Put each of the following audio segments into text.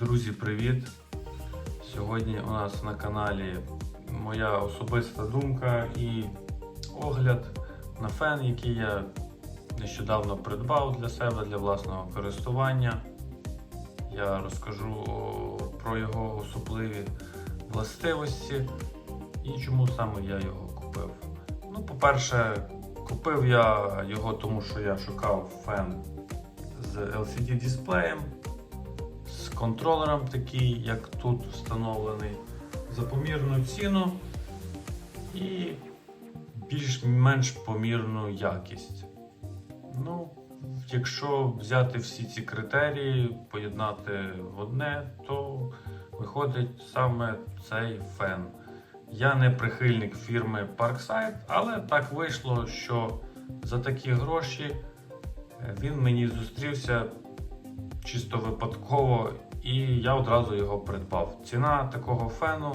Друзі, привіт! Сьогодні у нас на каналі моя особиста думка і огляд на фен, який я нещодавно придбав для себе для власного користування. Я розкажу про його особливі властивості і чому саме я його купив. Ну, по-перше, купив я його, тому що я шукав фен з LCD дисплеєм контролером такий, як тут встановлений, за помірну ціну і більш-менш помірну якість. Ну, якщо взяти всі ці критерії, поєднати в одне, то виходить саме цей фен. Я не прихильник фірми Parkside, але так вийшло, що за такі гроші е, він мені зустрівся чисто випадково, і я одразу його придбав. Ціна такого фену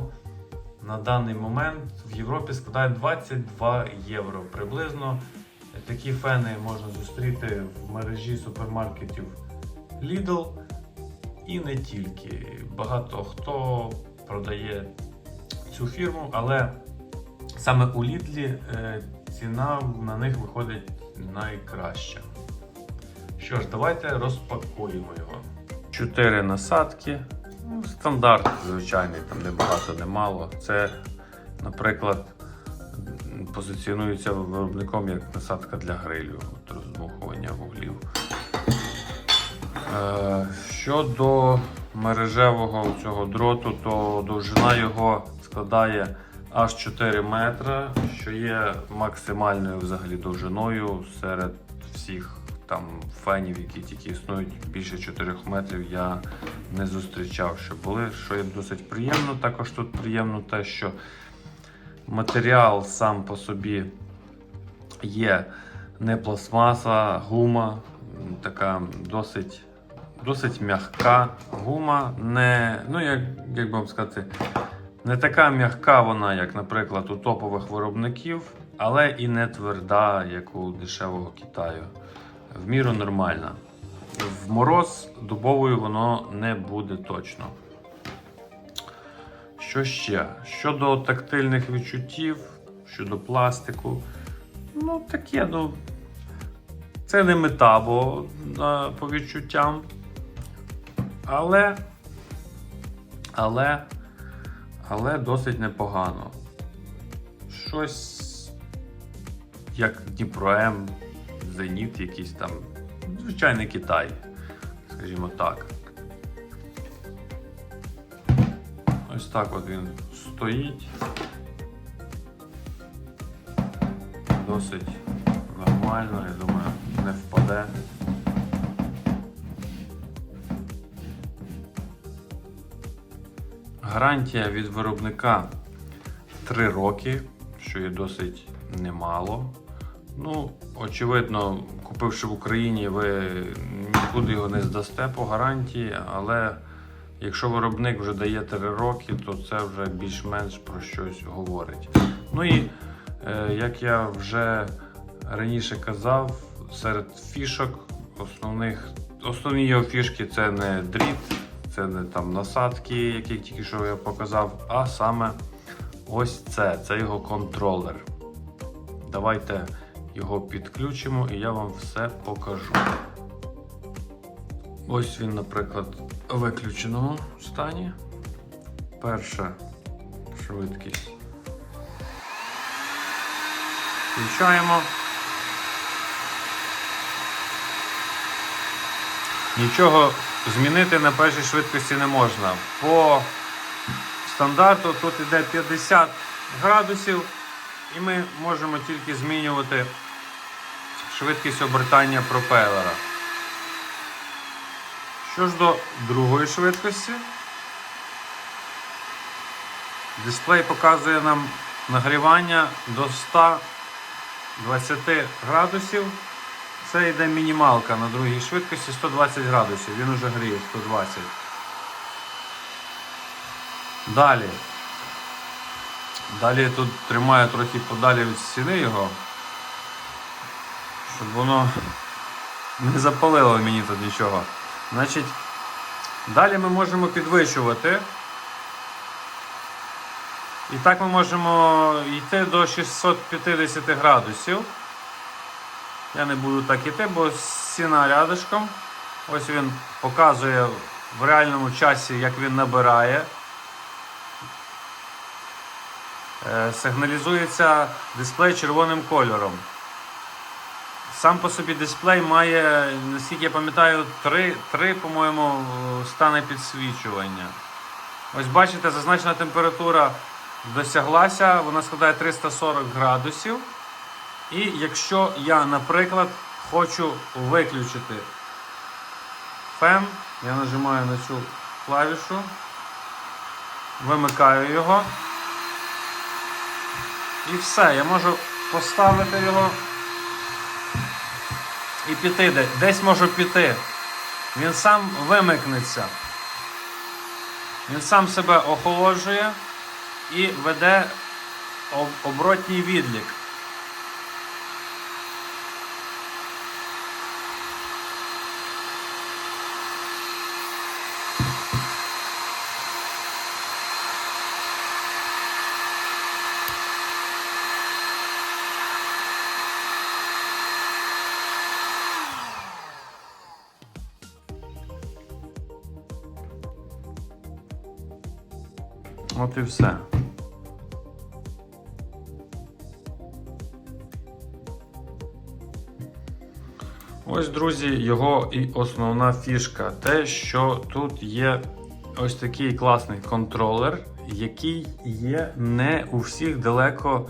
на даний момент в Європі складає 22 євро приблизно. Такі фени можна зустріти в мережі супермаркетів Lidl і не тільки. Багато хто продає цю фірму, але саме у Lidl е, ціна на них виходить найкраща. Що ж, давайте розпакуємо його. Чотири насадки. Ну, стандарт звичайний, там не багато, не мало. Це, наприклад, позиціонується виробником як насадка для грилю, от роздмухування вуглів. Е, щодо мережевого цього дроту, то довжина його складає аж 4 метри, що є максимальною взагалі довжиною серед всіх там фенів, які тільки існують більше 4 метрів, я не зустрічав, що були, що є досить приємно. Також тут приємно те, що матеріал сам по собі є не пластмаса, гума, така досить, досить м'яка гума, не, ну як, як би вам сказати, не така м'яка вона, як, наприклад, у топових виробників, але і не тверда, як у дешевого Китаю. В міру нормальна. В мороз дубовою воно не буде точно. Що ще? Щодо тактильних відчуттів, щодо пластику, ну таке, ну. Це не мета, бо по відчуттям. Але. Але. Але досить непогано. Щось як Дніпро М, Зеніт якийсь там. Звичайний Китай, скажімо так. Ось так от він стоїть. Досить нормально, я думаю, не впаде. Гарантія від виробника 3 роки, що є досить немало. Ну, очевидно, купивши в Україні, ви нікуди його не здасте по гарантії, але якщо виробник вже дає 3 роки, то це вже більш-менш про щось говорить. Ну і е, як я вже раніше казав, серед фішок основних, основні його фішки це не дріт, це не там насадки, які тільки що я показав, а саме ось це, це його контролер. Давайте його підключимо і я вам все покажу. Ось він, наприклад, в виключеному стані. Перша швидкість. Включаємо. Нічого змінити на першій швидкості не можна. По стандарту тут іде 50 градусів, і ми можемо тільки змінювати швидкість обертання пропелера. Що ж до другої швидкості, дисплей показує нам нагрівання до 120 градусів. Це йде мінімалка на другій швидкості 120 градусів. Він уже гріє 120. Далі. Далі я тут тримаю трохи подалі від стіни його, щоб воно не запалило мені тут нічого. Значить, Далі ми можемо підвищувати. І так ми можемо йти до 650 градусів. Я не буду так іти, бо стіна рядышком. Ось він показує в реальному часі, як він набирає. Е, Сигналізується дисплей червоним кольором. Сам по собі дисплей має, наскільки я пам'ятаю, три, три по-моєму, стани підсвічування. Ось бачите, зазначена температура досяглася, вона складає 340 градусів. І якщо я, наприклад, хочу виключити фен, я нажимаю на цю клавішу, вимикаю його. І все, я можу поставити його і піти десь. десь можу піти. Він сам вимикнеться. Він сам себе охолоджує і веде об- оборотній відлік. От і все. Ось, друзі, його і основна фішка. Те, що тут є ось такий класний контролер, який є не у всіх далеко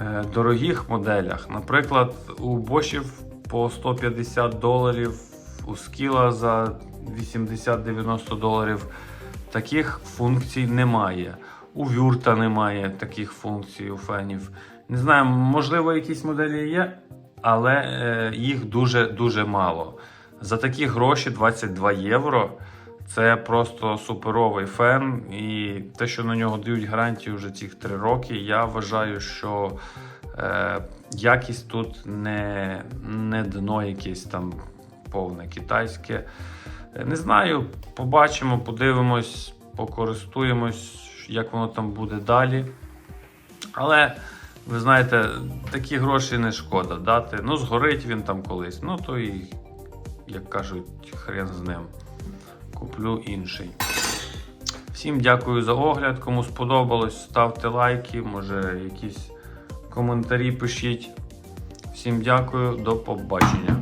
е, дорогих моделях. Наприклад, у Бошів по 150 доларів, у Скіла за 80-90 доларів таких функцій немає. У Вюрта немає таких функцій у фенів. Не знаю, можливо, якісь моделі є, але е, їх дуже-дуже мало. За такі гроші 22 євро. Це просто суперовий фен, і те, що на нього дають гарантію вже цих 3 роки, я вважаю, що е, якість тут не, не дно якесь там повне китайське. Не знаю, побачимо, подивимось, покористуємось, як воно там буде далі. Але ви знаєте, такі гроші не шкода дати. Ну, згорить він там колись. Ну, то і, як кажуть, хрен з ним. Куплю інший. Всім дякую за огляд. Кому сподобалось, ставте лайки, може якісь коментарі пишіть. Всім дякую, до побачення.